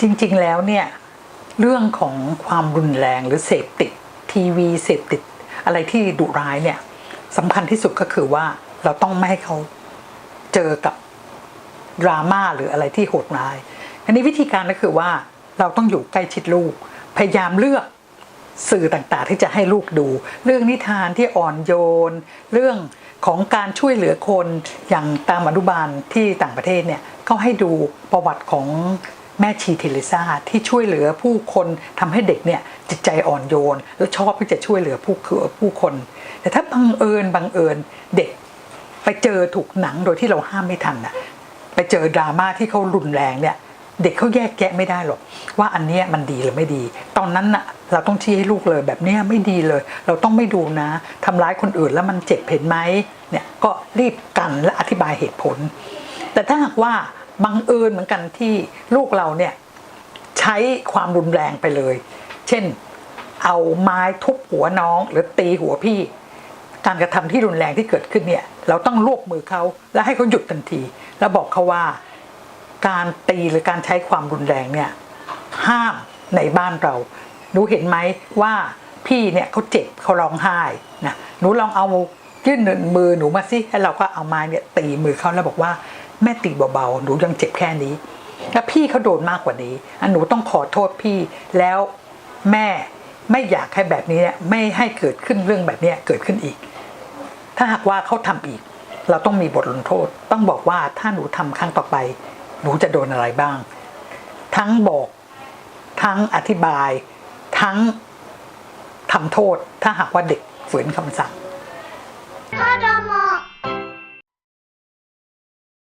จริงๆแล้วเนี่ยเรื่องของความรุนแรงหรือเสพติดทีวีเสพติดอะไรที่ดุร้ายเนี่ยสำคัญที่สุดก็คือว่าเราต้องไม่ให้เขาเจอกับดราม่าหรืออะไรที่โหดร้าย อันนี้วิธีการก็คือว่าเราต้องอยู่ใกล้ชิดลูก พยายามเลือกสื่อต่างๆ ที่จะให้ลูกดู เรื่องนิทานที่อ่อนโยน เรื่องของการช่วยเหลือคนอย่างตามอนุบาลที่ต่างประเทศเนี่ยก็ให้ดูประวัติของ แม่ชีเทเรซาที่ช่วยเหลือผู้คนทำให้เด็กเนี่ยจิตใจอ่อนโยน และชอบที่จะช่วยเหลือผู้คือผู้คน แต่ถ้าบังเอิญบังเอิญเด็กไปเจอถูกหนังโดยที่เราห้ามไม่ทันน่ะไปเจอดราม่าที่เขารุนแรงเนี่ยเด็กเขาแยกแยะไม่ได้หรอก ว่าอันเนี้ยมันดีหรือไม่ดี ตอนนั้นน่ะเราต้องชี้ให้ลูกเลยแบบเนี้ยไม่ดีเลย เราต้องไม่ดูนะทำร้ายคนอื่นแล้วมันเจ็บเห็นไหมเนี่ยก็รีบกันและอธิบายเหตุผล แต่ถ้าหากว่า บังเอิญเหมือนกันที่ลูกเราเนี่ยใช้ความรุนแรงไปเลย เช่น เอาไม้ทุบหัวน้อง หรือตีหัวพี่ การกระทำที่รุนแรงที่เกิดขึ้นเนี่ย เราต้องรวบมือเขาและให้เขาหยุดทันที แล้วบอกเขาว่าการตีหรือการใช้ความรุนแรงเนี่ยห้ามในบ้านเราหนูเห็นไหมว่าพี่เนี่ยเขาเจ็บเขาร้องไห้นะหนูลองเอายื่นหนึ่งมือหนูมาสิแล้วเราก็เอาไม้เนี่ยตีมือเขาแล้วบอกว่า แม่ตีเบาๆหนูยังเจ็บแค่นี้ แล้วพี่เขาโดนมากกว่านี้อันหนูต้องขอโทษพี่แล้วแม่ไม่อยากให้แบบนี้เนี่ยไม่ให้เกิดขึ้นเรื่องแบบเนี้ยเกิดขึ้นอีก ถ้าหากว่าเขาทำอีก เราต้องมีบทลงโทษ ต้องบอกว่าถ้าหนูทำครั้งต่อไป หนูจะโดนอะไรบ้าง ทั้งบอก ทั้งอธิบาย ทั้งทำโทษ ถ้าหากว่าเด็กฝืนคำสั่ง